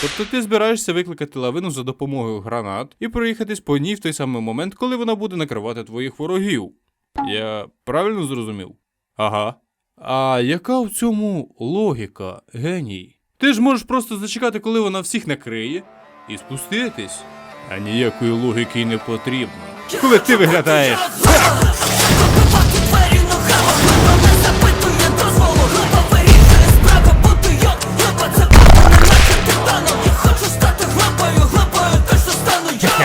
Тобто ти збираєшся викликати лавину за допомогою гранат і проїхатись по ній в той самий момент, коли вона буде накривати твоїх ворогів. Я правильно зрозумів? Ага. А яка в цьому логіка, геній? Ти ж можеш просто зачекати, коли вона всіх накриє, і спуститись. А ніякої логіки й не потрібно. Коли ти виглядаєш.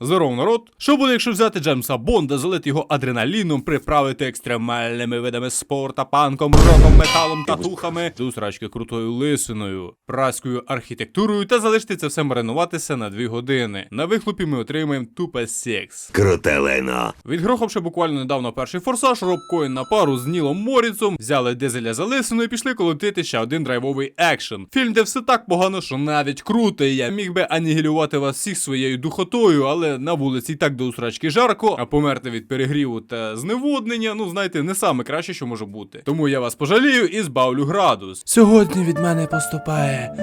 Здоров, народ! Що буде, якщо взяти Джеймса Бонда, залити його адреналіном, приправити екстремальними видами спорта, панком, роком, металом, татухами, до усрачки крутою лисиною, праською архітектурою та залишити це все маринуватися на дві години. На вихлопі ми отримаємо тупе секс. Круте лайно. Відгрохавши буквально недавно перший форсаж, Роб Коін на пару з Нілом Моріцом, взяли дизеля за лисину і пішли колотити ще один драйвовий екшен. Фільм, де все так погано, що навіть круто, і я міг би анігілювати вас всіх своєю духотою, але на вулиці і так до усрачки жарко, а померти від перегріву та зневоднення, ну знаєте, не саме краще, що може бути. Тому я вас пожалію і збавлю градус. Сьогодні від мене поступає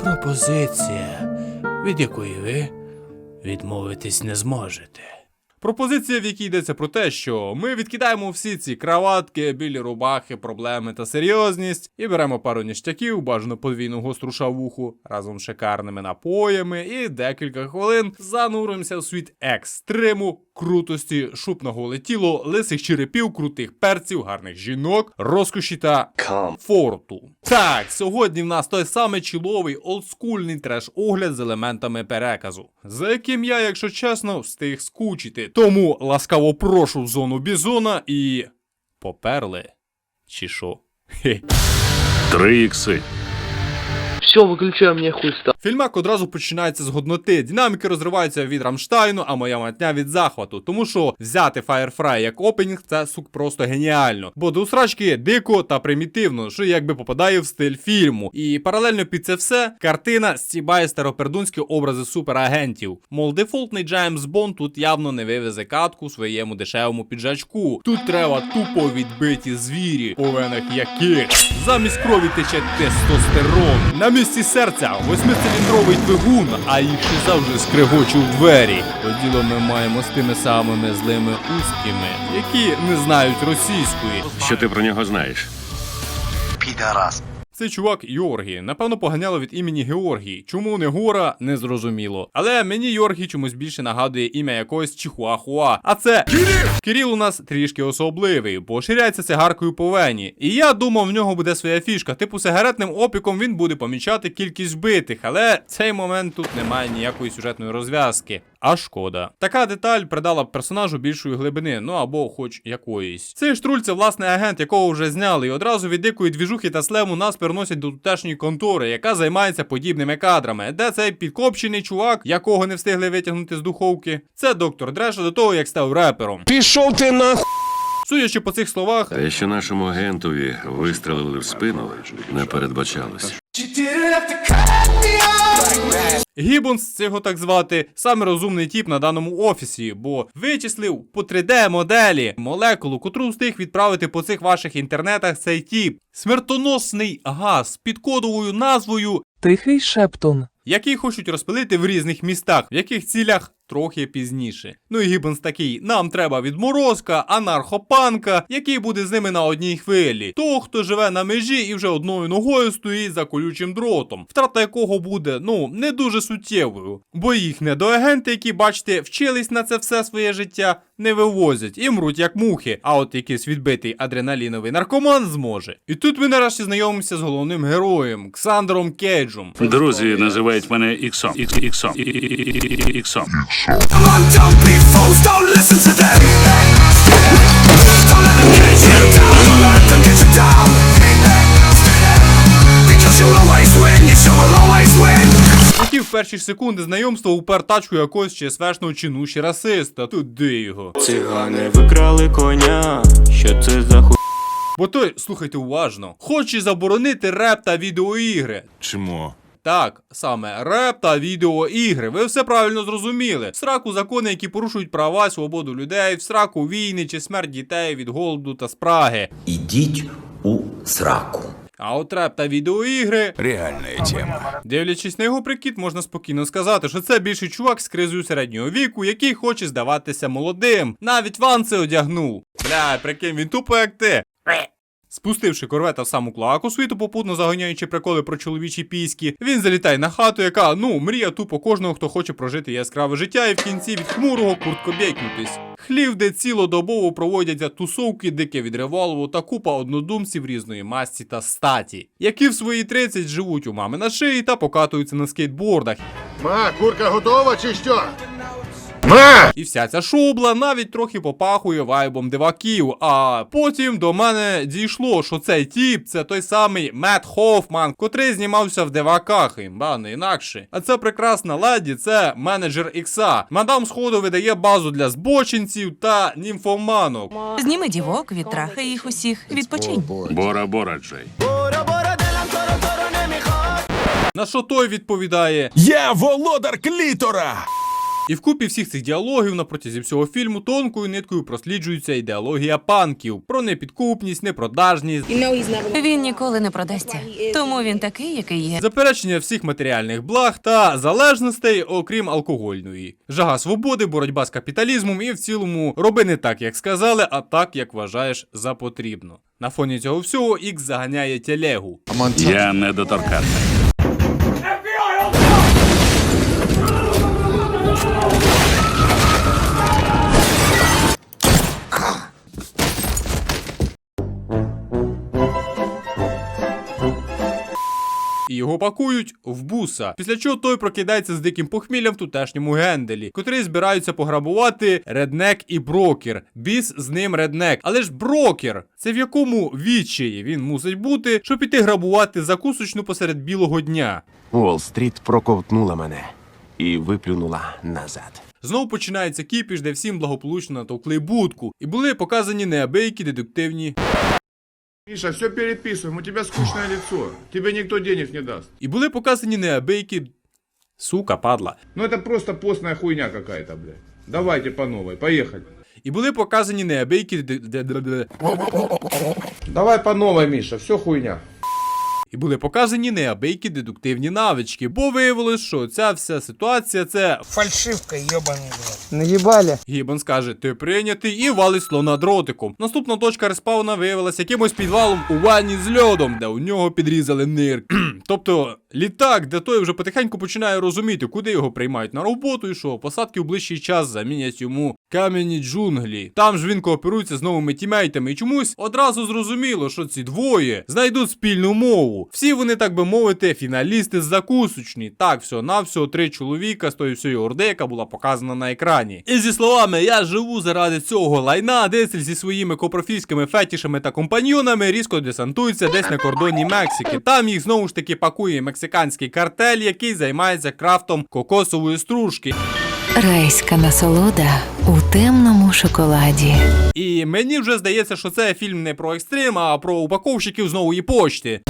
пропозиція, від якої ви відмовитись не зможете. Пропозиція, в якій йдеться про те, що ми відкидаємо всі ці краватки, білі рубахи, проблеми та серйозність, і беремо пару ніштяків, бажано подвійну гостру шавуху разом з шикарними напоями, і декілька хвилин зануримося в світ екстриму, крутості, шуб на голе тіло, лисих черепів, крутих перців, гарних жінок, розкоші та комфорту. Так, сьогодні в нас той самий чіловий олдскульний треш-огляд з елементами переказу, за яким я, якщо чесно, встиг скучити. Тому ласкаво прошу в зону бізона і. Поперли. Чи що? Хе. Три ікси. Все, выключай мне хуй стал. Фільмак одразу починається з годноти. Динаміки розриваються від Рамштайну, а моя матня від захвату. Тому що взяти Firefly як опенінг це сук просто геніально. Бо до усрачки дико та примітивно, що якби попадає в стиль фільму. І паралельно під це все картина стібає старопердунські образи суперагентів. Мол, дефолтний Джеймс Бонд тут явно не вивезе катку своєму дешевому піджачку. Тут треба тупо відбиті звірі, по венах яких замість крові тече тестостерон. На місці серця восьмициліндровий двигун, а інші завжди скрегочу в двері. Поділо ми маємо з тими самими злими узкими, які не знають російської. Що ти про нього знаєш? Цей чувак Йоргі. Напевно, поганяло від імені Георгій. Чому не гора, не зрозуміло. Але мені Йоргі чомусь більше нагадує ім'я якогось Чихуахуа. А це Кирил у нас трішки особливий, бо ширяється цигаркою по вені. І я думав, в нього буде своя фішка. Типу сигаретним опіком він буде помічати кількість вбитих, але цей момент тут немає ніякої сюжетної розв'язки. А шкода. Така деталь придала б персонажу більшої глибини, ну або хоч якоїсь. Цей штруль це власне агент, якого вже зняли, і одразу від дикої двіжухи та слему нас переносять до тутешньої контори, яка займається подібними кадрами, де цей підкопчений чувак, якого не встигли витягнути з духовки, це доктор Дреша до того, як став репером. Пішов ти нахуй. Судячи по цих словах, Те, що нашому агентові вистрелили в спину, не передбачалось. Гіббонс, це його так звати, саме розумний тіп на даному офісі, бо вичислив по 3D-моделі молекулу, котру встиг відправити по цих ваших інтернетах цей тіп. Смертоносний газ під кодовою назвою, Тихий шептун. який хочуть розпилити в різних містах, в яких цілях трохи пізніше. Ну і Гіббонс такий: нам треба відморозка, анархопанка, який буде з ними на одній хвилі. Того, хто живе на межі і вже одною ногою стоїть за колючим дротом, втрата якого буде, ну, не дуже суттєвою. Бо їх недоагенти, які, бачите, вчились на це все своє життя, не вивозять і мруть як мухи. А от якийсь відбитий адреналіновий наркоман зможе. І тут ми нарешті знайомимося з головним героєм Ксандром Кейджем. Друзі називають мене Іксом. Ікс- Іксом. Іксом. Come on, don't be fools, don't listen to them Don't let them get you down, don't let them get you down Because you'll always win, yes you will always win Які в перші ж секунди знайомства упер тачку якогось ЧСВшного чи ну ще расиста. Туди його. Цигани викрали коня. Що це за ху... Бо той, слухайте уважно, хоче заборонити реп та відеоігри. Чому? Так, саме реп та відеоігри. Ви все правильно зрозуміли. В сраку закони, які порушують права, свободу людей, в сраку війни чи смерть дітей від голоду та спраги. Ідіть у сраку. А от реп та відеоігри. Реальная тема. Дивлячись на його прикид, можна спокійно сказати, що це більший чувак з кризою середнього віку, який хоче здаватися молодим. Навіть ван це одягнув. Бля, прикинь, він тупо як ти. Спустивши корвета в саму клоаку світу, попутно заганяючи приколи про чоловічі піськи, він залітає на хату, яка, ну, мрія тупо кожного, хто хоче прожити яскраве життя, і в кінці від хмурого курткобєкнутись. Хлів, де цілодобово проводяться тусовки, дике від револву та купа однодумців різної масті та статі, які в свої 30 живуть у мами на шиї та покатуються на скейтбордах. Ма, курка готова чи що? І вся ця шубла навіть трохи попахує вайбом диваків. А потім до мене дійшло, що цей тіп це той самий Мет Хофман, котрий знімався в диваках, імба не інакше. А це прекрасна леді, це менеджер Ікса. Мадам сходу видає базу для збочинців та німфоманок. Зніми дівок, відтрахай їх усіх, відпочинь. Бора Бора Джей. На що той відповідає? Я володар клітора! І вкупі всіх цих діалогів на протязі всього фільму тонкою ниткою просліджується ідеологія панків про непідкупність, непродажність, Він ніколи не продасться, тому він такий, який є. Заперечення всіх матеріальних благ та залежностей, окрім алкогольної, жага свободи, боротьба з капіталізмом і в цілому роби не так, як сказали, а так, як вважаєш за потрібно. На фоні цього всього Ікс заганяє телегу. Я недоторканний. І його пакують в буса. Після чого той прокидається з диким похміллям в тутешньому генделі, котрі збираються пограбувати реднек і брокер. Біс з ним реднек. Але ж брокер, це в якому відчаї він мусить бути, щоб піти грабувати закусочну посеред білого дня. Уолл-стріт проковтнула мене і виплюнула назад. Знову починається кіпіш, де всім благополучно натовкли будку, і були показані неабиякі дедуктивні. Миша, все переписываем, у тебя скучное лицо. Тебе никто денег не даст. І були показані неабиякі. Сука, падла. Ну это просто постная хуйня какая-то, блядь. Давайте по новой, поехали. І були показані неабиякі. де- де- де- де- Давай по новой, Миша, все хуйня. І були показані неабиякі дедуктивні навички, бо виявилось, що ця вся ситуація це Фальшивка, йобаний блядь. Наебали. Гіббон скаже, ти прийнятий і валить слона дротиком. Наступна точка респауна виявилася якимось підвалом у ванні з льодом, де у нього підрізали нирк. тобто літак, де той вже потихеньку починає розуміти, куди його приймають на роботу, і що посадки в ближчий час замінять йому кам'яні джунглі. Там ж він кооперується з новими тімейтами, і чомусь одразу зрозуміло, що ці двоє знайдуть спільну мову. Всі вони, так би мовити, фіналісти закусочні. Так, все на всього три чоловіка з тої всієї орди, яка була показана на екрані. І зі словами я живу заради цього лайна, Десель зі своїми копрофільськими фетішами та компаньйонами різко десантується десь на кордоні Мексики. Там їх знову ж таки пакує мексиканський картель, який займається крафтом кокосової стружки. Райська насолода у темному шоколаді. І мені вже здається, що це фільм не про екстрим, а про упаковщиків з нової почти.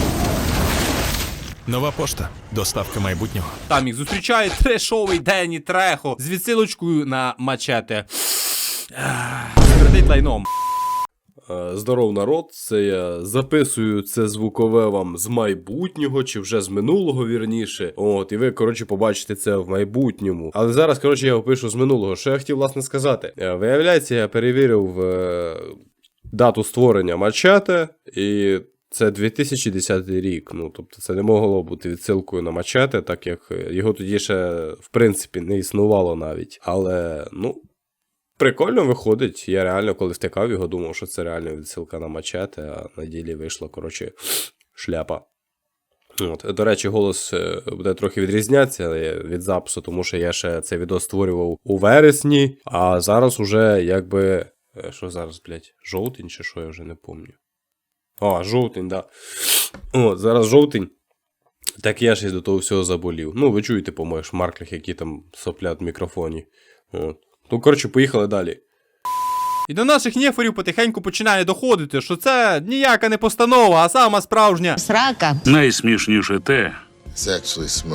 Нова пошта. Доставка майбутнього. Там їх зустрічає трешовий Денні Трехо з відсилочкою на мачете. Ах, лайном. Е, Здоров народ, це я записую це звукове вам з майбутнього, чи вже з минулого вірніше. От, і ви, коротше, побачите це в майбутньому. Але зараз, коротше, я опишу з минулого. Що я хотів, власне, сказати. Е, Виявляється, я перевірив е, дату створення Мачете, і це 2010 рік. Ну, тобто це не могло бути відсилкою на Мачете, так як е, його тоді ще, в принципі, не існувало навіть. Але, ну. Прикольно виходить. Я реально, коли втикав його, думав, що це реально відсилка на мачете, а на ділі вийшла, коротше, шляпа. От. До речі, голос е, буде трохи відрізнятися від запису, тому що я ще це відео створював у вересні, а зараз уже якби. е, Що зараз, блядь, жовтень чи що, я вже не пам'ятаю. А, жовтень, да. От, зараз жовтень. Так я ж і до того всього заболів. Ну, ви чуєте по моїх шмарклях, які там соплять в мікрофоні. От. Ну, коротше, поїхали далі. І до наших нефорів потихеньку починає доходити, що це ніяка не постанова, а сама справжня. Срака. Найсмішніше те,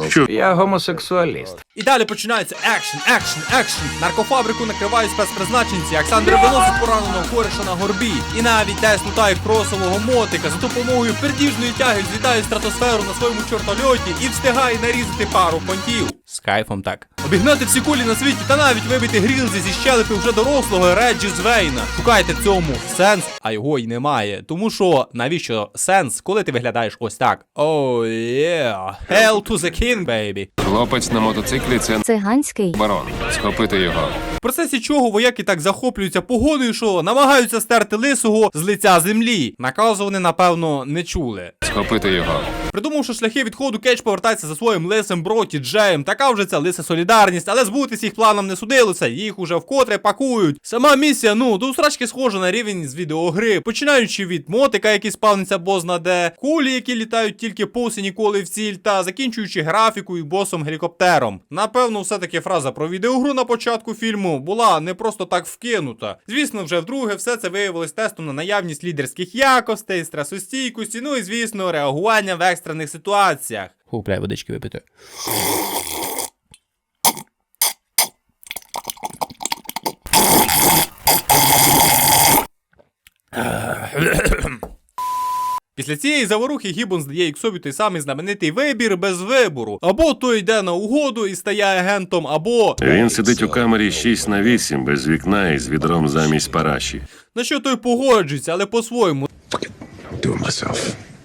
Що Я гомосексуаліст. І далі починається екшен, екшен, екшен. Наркофабрику накривають спецпризначенці. Олександр виносить пораненого кореша на горбі. І навіть десь лутає кросового мотика за допомогою пердіжної тяги злітає стратосферу на своєму чортольоті і встигає нарізати пару понтів. З кайфом так. Обігнати всі кулі на світі та навіть вибити грілзі зі щелепи вже дорослого Реджі Звейна. Шукайте в цьому сенс, а його й немає. Тому що навіщо сенс, коли ти виглядаєш ось так? О, yeah. Hell to the king, baby. Хлопець на мотоциклі це Циганський. барон. Схопити його. В процесі чого вояки так захоплюються погодою, що намагаються стерти лисого з лиця землі. Наказу вони, напевно, не чули. Схопити його. Придумавши шляхи відходу, Кейдж повертається за своїм лисим броті Джеєм. Така вже ця лиса солідарність, але збутись їх планом не судилося, їх уже вкотре пакують. Сама місія, ну, до усрачки схожа на рівень з відеогри, починаючи від мотика, який спавниться бозна де, кулі, які літають тільки повз і ніколи в ціль, та закінчуючи графікою і босом гелікоптером. Напевно, все-таки фраза про відеогру на початку фільму була не просто так вкинута. Звісно, вже вдруге все це виявилось тестом на наявність лідерських якостей, стресостійкості, ну і звісно, реагування в екстрених ситуаціях. Фу, бля, водички випити. Після цієї заворухи Гіббон здає Іксові той самий знаменитий вибір без вибору. Або той йде на угоду і стає агентом, або він сидить у камері 6 на 8 без вікна і з відром замість параші. на що той погоджується, але по-своєму.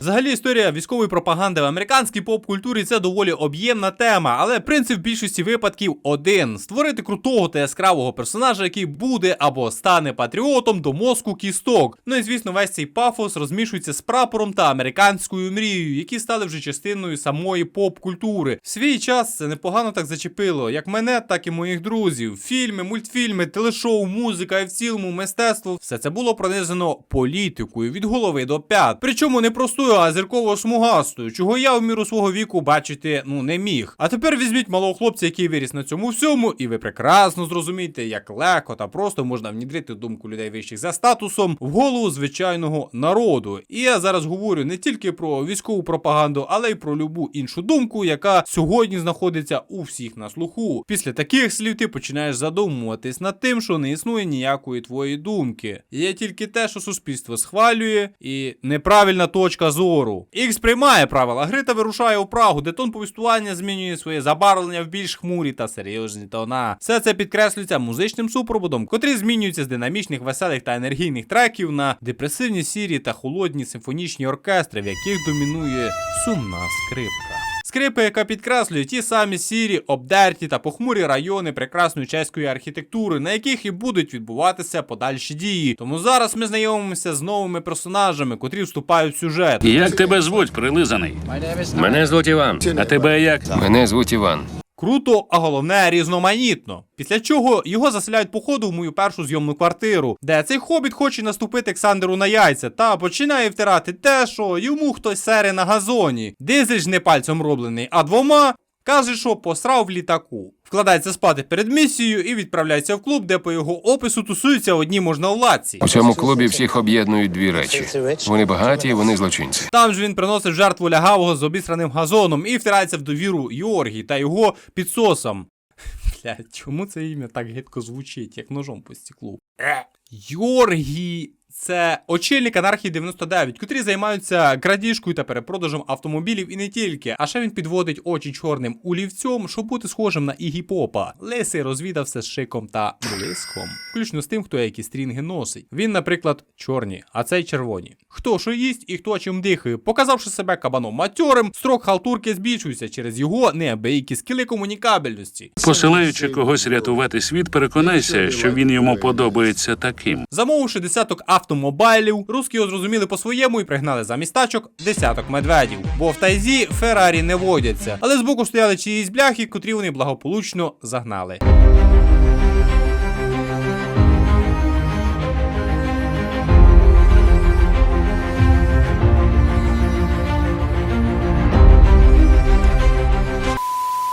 Взагалі історія військової пропаганди в американській поп-культурі це доволі об'ємна тема, але принцип в більшості випадків один: створити крутого та яскравого персонажа, який буде або стане патріотом до мозку кісток. Ну і звісно, весь цей пафос розмішується з прапором та американською мрією, які стали вже частиною самої поп-культури. В свій час це непогано так зачепило, як мене, так і моїх друзів. Фільми, мультфільми, телешоу, музика і в цілому мистецтво все це було пронизано політикою від голови до п'ят. Причому не простою, а зірково смугастою, чого я в міру свого віку бачити ну не міг. А тепер візьміть малого хлопця, який виріс на цьому всьому, і ви прекрасно зрозумієте, як легко та просто можна внідрити думку людей вищих за статусом в голову звичайного народу. І я зараз говорю не тільки про військову пропаганду, але й про любу іншу думку, яка сьогодні знаходиться у всіх на слуху. Після таких слів ти починаєш задумуватись над тим, що не існує ніякої твоєї думки. Є тільки те, що суспільство схвалює, і неправильна точка зору. Ікс приймає правила гри та вирушає у Прагу, де тон повістування змінює своє забарвлення в більш хмурі та серйозні тона. Все це підкреслюється музичним супроводом, котрий змінюється з динамічних, веселих та енергійних треків на депресивні сірі та холодні симфонічні оркестри, в яких домінує сумна скрипка. Скрипи, яка підкреслює ті самі сірі, обдерті та похмурі райони прекрасної чеської архітектури, на яких і будуть відбуватися подальші дії. Тому зараз ми знайомимося з новими персонажами, котрі вступають в сюжет. Як тебе звуть, прилизаний? Мене звуть Іван. А тебе як? Мене звуть Іван. Круто, а головне різноманітно. Після чого його заселяють по ходу в мою першу зйомну квартиру, де цей хобіт хоче наступити Олександру на яйця та починає втирати те, що йому хтось сере на газоні. Дизель ж не пальцем роблений, а двома. Каже, що посрав в літаку. Вкладається спати перед місією і відправляється в клуб, де по його опису тусуються одні можновладці. У цьому клубі всіх об'єднують дві речі. Вони багаті, вони злочинці. Там ж він приносить жертву лягавого з обісраним газоном і втирається в довіру Йоргі та його підсосам. Бля, чому це ім'я так гидко звучить, як ножом по стеклу? Йоргі. Це очільник анархії 99, котрі займаються крадіжкою та перепродажем автомобілів і не тільки. А ще він підводить очі чорним олівцем, щоб бути схожим на Ігі Попа. Лисий розвідав все з шиком та блиском, включно з тим, хто які стрінги носить. Він, наприклад, чорні, а цей червоні. Хто що їсть і хто чим дихає, показавши себе кабаном матьорим, строк халтурки збільшується через його неабиякі скіли комунікабельності. Посилаючи когось рятувати світ, переконайся, що він йому подобається таким. Замовивши десяток автомобайлів, русські його зрозуміли по-своєму і пригнали замість тачок десяток медведів. Бо в тайзі Феррарі не водяться, але збоку стояли чиїсь бляхи, котрі вони благополучно загнали.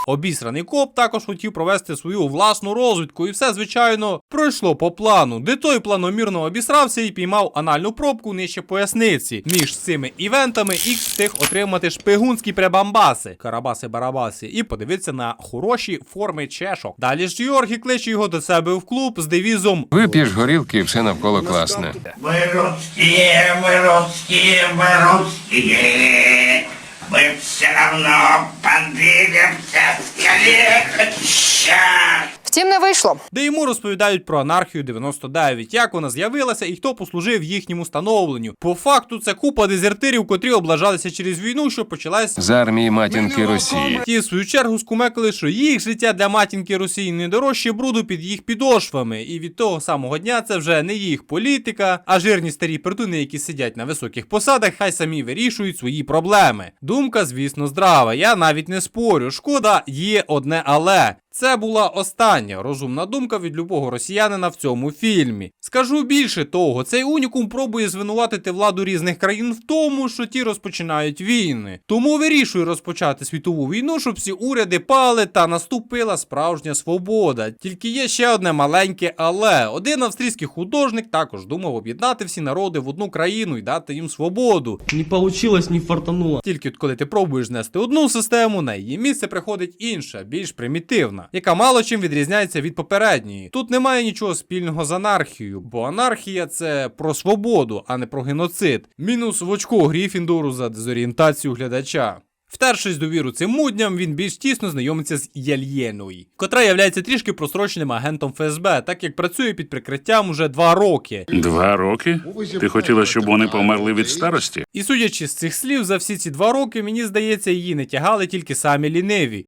Обісраний коп також хотів провести свою власну розвідку, і все, звичайно, пройшло по плану, де той планомірно обісрався і піймав анальну пробку нижче поясниці. Між цими івентами Ікс встиг отримати шпигунські пребамбаси, карабаси-барабаси, і подивитися на хороші форми чешок. Далі ж Йоргі кличе його до себе в клуб з девізом Вип'єш горілки і все навколо класне. Мы русские, мы русские, мы русские. Мы все равно подвинемся скорее. Сейчас. Втім, не вийшло. де йому розповідають про анархію 99, як вона з'явилася і хто послужив їхньому становленню. По факту, це купа дезертирів, котрі облажалися через війну, що почалась. З армії матінки Росії. Ті, в свою чергу, скумекали, що їх життя для матінки Росії не дорожче бруду під їх підошвами, і від того самого дня це вже не їх політика, а жирні старі пердуни, які сидять на високих посадах, хай самі вирішують свої проблеми. Думка, звісно, здрава. Я навіть не спорю. Шкода, є одне але. Це була остання розумна думка від любого росіянина в цьому фільмі. Скажу більше того, цей унікум пробує звинуватити владу різних країн в тому, що ті розпочинають війни. Тому вирішує розпочати світову війну, щоб всі уряди пали та наступила справжня свобода. Тільки є ще одне маленьке але. Один австрійський художник також думав об'єднати всі народи в одну країну і дати їм свободу. Не получилось, не фартануло. Тільки от коли ти пробуєш знести одну систему, на її місце приходить інша, більш примітивна, яка мало чим відрізняється від попередньої. Тут немає нічого спільного з анархією, бо анархія це про свободу, а не про геноцид. Мінус в очко Гріфіндору за дезорієнтацію глядача. Втершись довіру цим мудням, він більш тісно знайомиться з Яльєною, котра являється трішки просроченим агентом ФСБ, так як працює під прикриттям уже два роки. Два роки? Ти хотіла, щоб вони померли від старості? І судячи з цих слів, за всі ці два роки, мені здається, її не тягали тільки самі ліниві.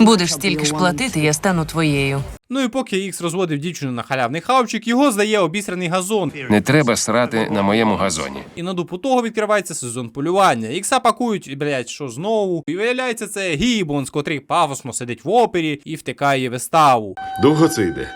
Будеш стільки ж платити, я стану твоєю. Ну і поки Ікс розводив дівчину на халявний хавчик, його здає обісраний газон. Не треба срати на моєму газоні. І на дупу того відкривається сезон полювання. Ікса пакують, і, блять, що знову. І виявляється, це Гібонс, котрий пафосно сидить в опері і втикає виставу. Довго це йде?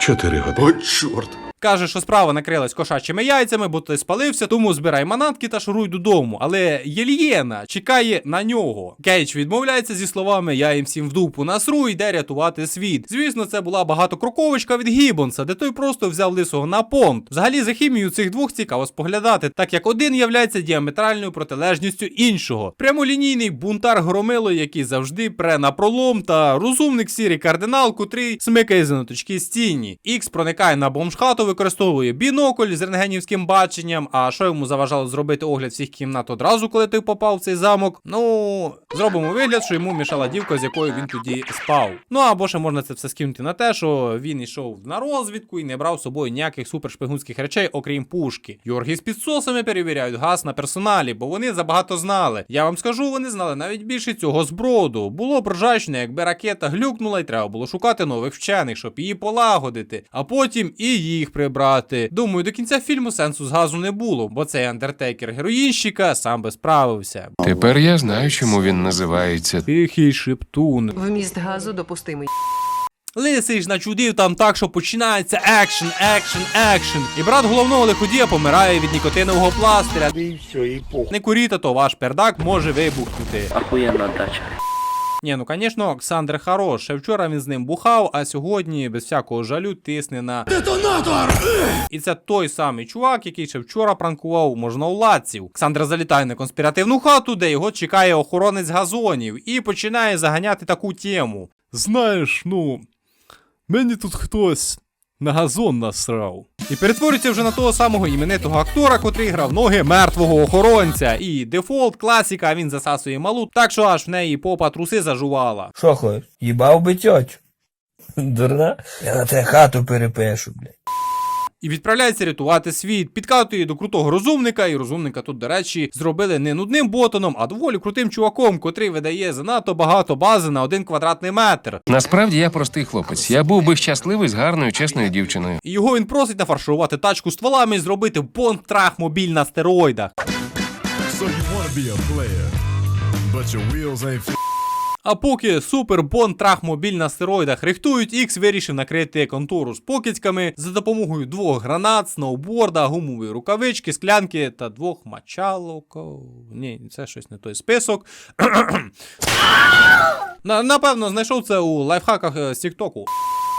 Чотири години. О, чорт. Каже, що справа накрилась кошачими яйцями, бо ти спалився, тому збирай манатки та шуруй додому. Але Єльєна чекає на нього. Кейдж відмовляється зі словами Я їм всім в дупу насру, йде рятувати світ. Звісно, це була багатокроковочка від Гіббонса, де той просто взяв лисого на понт. Взагалі за хімію цих двох цікаво споглядати, так як один являється діаметральною протилежністю іншого. Прямолінійний бунтар громило, який завжди пре на пролом, та розумник сірий кардинал, котрий смикає за ноточки стіні. Ікс проникає на бомжхату, використовує бінокль з рентгенівським баченням. А що йому заважало зробити огляд всіх кімнат одразу, коли той попав в цей замок? Ну, зробимо вигляд, що йому мішала дівка, з якою він тоді спав. Ну або ще можна це все скинути на те, що він йшов на розвідку і не брав з собою ніяких супершпигунських речей, окрім пушки. Йорги з підсосами перевіряють газ на персоналі, бо вони забагато знали. Я вам скажу, вони знали навіть більше цього зброду. Було б ржачно, якби ракета глюкнула, і треба було шукати нових вчених, щоб її полагодити, а потім і їх прибрати. Думаю, до кінця фільму сенсу з газу не було, бо цей андертекер героїнщика сам би справився. Тепер я знаю, чому він називається. Тихий шептун. Вміст газу допустимий. Лисий ж начудив там так, що починається екшен, екшен, екшен. І брат головного лиходія помирає від нікотинового пластиря. Не куріте, то ваш пердак може вибухнути. Охуєнна дача. Ні, ну звісно, Олександр хорош. Ще вчора він з ним бухав, а сьогодні без всякого жалю тисне на детонатор. І це той самий чувак, який ще вчора пранкував можновладців. Олександр залітає на конспіративну хату, де його чекає охоронець газонів, і починає заганяти таку тему. Знаєш, ну, мені тут хтось на газон насрав. І перетворюється вже на того самого іменитого актора, котрий грав ноги мертвого охоронця. І дефолт, класіка, він засасує малу, так що аж в неї попа труси зажувала. Шо хоч, Їбав би тьотю. Дурна? Я на те хату перепишу, блядь. І відправляється рятувати світ, підкатує до крутого розумника, і розумника тут, до речі, зробили не нудним ботаном, а доволі крутим чуваком, котрий видає занадто багато бази на один квадратний метр. Насправді я простий хлопець. Я був би щасливий з гарною, чесною дівчиною. І його він просить нафаршувати тачку стволами і зробити бонтрах мобіль на стероїдах. So you wanna be a player, but your wheels ain't А поки супер бон трахмобіль на стероїдах рихтують, Ікс вирішив накрити контору з покидьками за допомогою двох гранат, сноуборда, гумової рукавички, склянки та двох мачалок. Ні, це щось не той список. Напевно, знайшов це у лайфхаках е, з Тіктоку.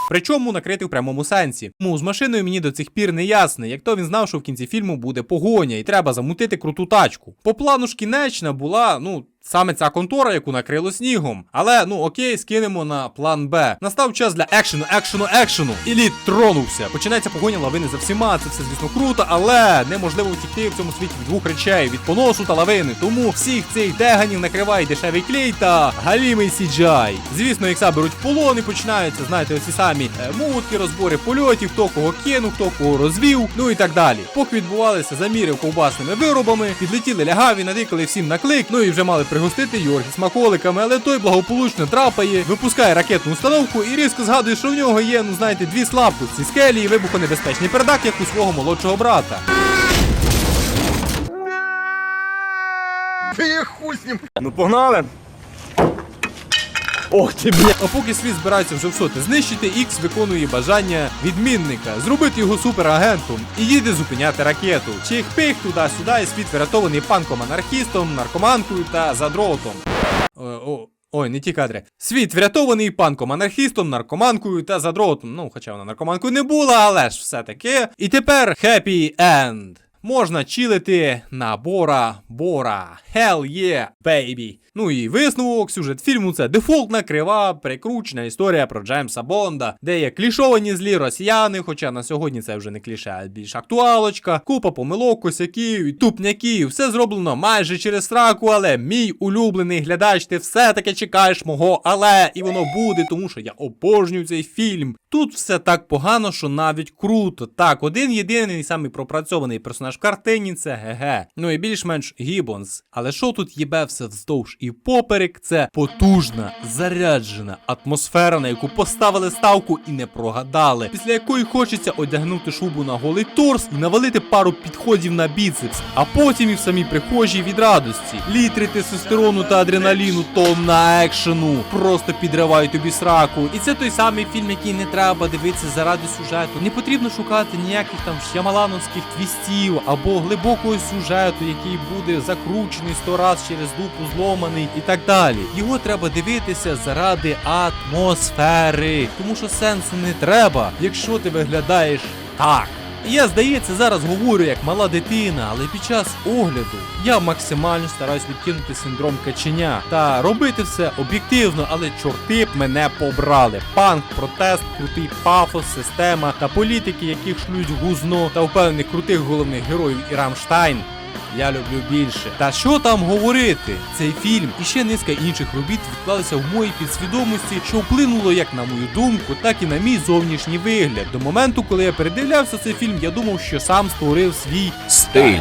Причому накрити в прямому сенсі. Тому з машиною мені до цих пір не ясно, як то він знав, що в кінці фільму буде погоня, і треба замутити круту тачку. По плану ж кінечна була, ну. Саме ця контора, яку накрило снігом. Але ну окей, скинемо на план Б. Настав час для екшену, екшену, екшену. І лід тронувся. Починається погоня лавини за всіма. Це все, звісно, круто, але неможливо втікти в цьому світі двох речей: від поносу та лавини. Тому всіх цих деганів накриває дешевий клей та галімий CGI. Звісно, ікса беруть в полон і починаються, знаєте, оці самі е, мутки, розбори польотів, хто кого кинув, хто кого розвів, ну і так далі. Поки відбувалися заміри ковбасними виробами, підлетіли лягаві, натикали всім на клик, ну і вже мали пригостити Йоргі смаколиками, але той благополучно трапає, випускає ракетну установку і різко згадує, що в нього є, ну знаєте, дві слабкості скелі і вибухонебезпечний передак, як у свого молодшого брата. Ну погнали. Ох ти, бля. А поки світ збирається вже всоти знищити, Ікс виконує бажання відмінника зробити його суперагентом і їде зупиняти ракету. Чих-пих туди-сюди, і світ врятований панком-анархістом, наркоманкою та задротом. О, о, Ой, не ті кадри. Світ врятований панком анархістом, наркоманкою та задротом. Ну, хоча вона наркоманкою не була, але ж все таки. І тепер happy end. Можна чилити на Бора Бора. Hell yeah, baby. Ну і висновок, сюжет фільму це дефолтна, крива, прикручена історія про Джеймса Бонда, де є клішовані злі росіяни, хоча на сьогодні це вже не кліше, а більш актуалочка, купа помилок, косяків і тупняків. Все зроблено майже через сраку, але мій улюблений глядач, ти все-таки чекаєш мого, але і воно буде, тому що я обожнюю цей фільм. Тут все так погано, що навіть круто. Так, один єдиний самий пропрацьований персонаж в картині це ГГ. Ну і більш-менш Гіббонс. Але що тут їбе все вздовж і поперек, це потужна, заряджена атмосфера, на яку поставили ставку і не прогадали, після якої хочеться одягнути шубу на голий торс і навалити пару підходів на біцепс, а потім і в самій прихожій від радості. Літри тестостерону та адреналіну, тонна екшену, просто підривають тобі сраку. І це той самий фільм, який не треба дивитися заради сюжету. Не потрібно шукати ніяких там шямалановських твістів або глибокого сюжету, який буде закручений сто раз через дупу зломаний і так далі. Його треба дивитися заради атмосфери, тому що сенсу не треба, якщо ти виглядаєш так. Я, здається, зараз говорю як мала дитина, але під час огляду я максимально стараюсь відкинути синдром каченя та робити все об'єктивно, але чорти б мене побрали. Панк, протест, крутий пафос, система та політики, яких шлють гузно та впевнених крутих головних героїв і Рамштайн. Я люблю більше. Та що там говорити? Цей фільм і ще низка інших робіт відклалися в моїй підсвідомості, що вплинуло як на мою думку, так і на мій зовнішній вигляд. До моменту, коли я передивлявся цей фільм, я думав, що сам створив свій Стиль.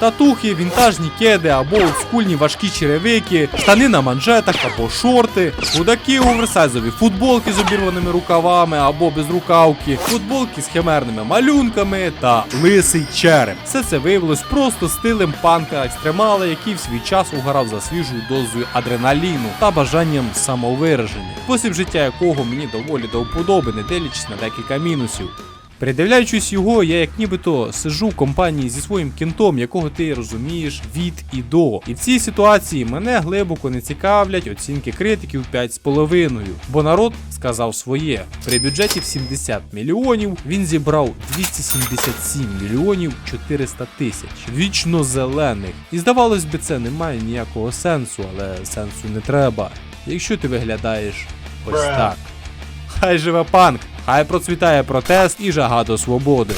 Татухи, вінтажні кеди або олдскульні важкі черевики, штани на манжетах або шорти, худаки оверсайзові футболки з обірваними рукавами або без рукавки, футболки з химерними малюнками та лисий череп. Все це виявилось просто стилем панка екстремала, який в свій час угорав за свіжою дозою адреналіну та бажанням самовираження, спосіб життя якого мені доволі до вподоби, не дивлячись на декілька мінусів. Передивляючись його, я як нібито сижу в компанії зі своїм кінтом, якого ти розумієш від і до. І в цій ситуації мене глибоко не цікавлять оцінки критиків 5,5, бо народ сказав своє. При бюджеті в 70 мільйонів він зібрав 277 мільйонів 400 тисяч. Вічно зелених. І здавалось би, це не має ніякого сенсу, але сенсу не треба. Якщо ти виглядаєш ось так. Хай живе панк, хай процвітає протест і жага до свободи.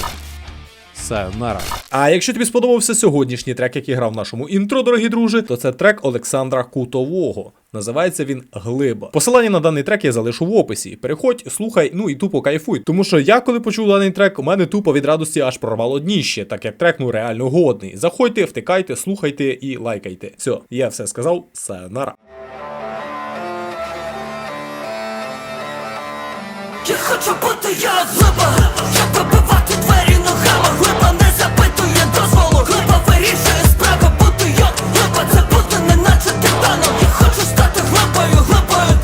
Сайонара. А якщо тобі сподобався сьогоднішній трек, який грав в нашому інтро, дорогі друже, то це трек Олександра Кутового. Називається він Глиба. Посилання на даний трек я залишу в описі. Переходь, слухай, ну і тупо кайфуй. Тому що я, коли почув даний трек, у мене тупо від радості аж прорвало дніще, так як трек ну реально годний. Заходьте, втикайте, слухайте і лайкайте. Все, я все сказав. Сайонара. Я хочу бути, я глиба, щоб вибивати двері ногами, глиба не запитує дозволу, глиба вирішує справи, бути я глиба, це бути неначе титаном. Я хочу стати глибою, глибою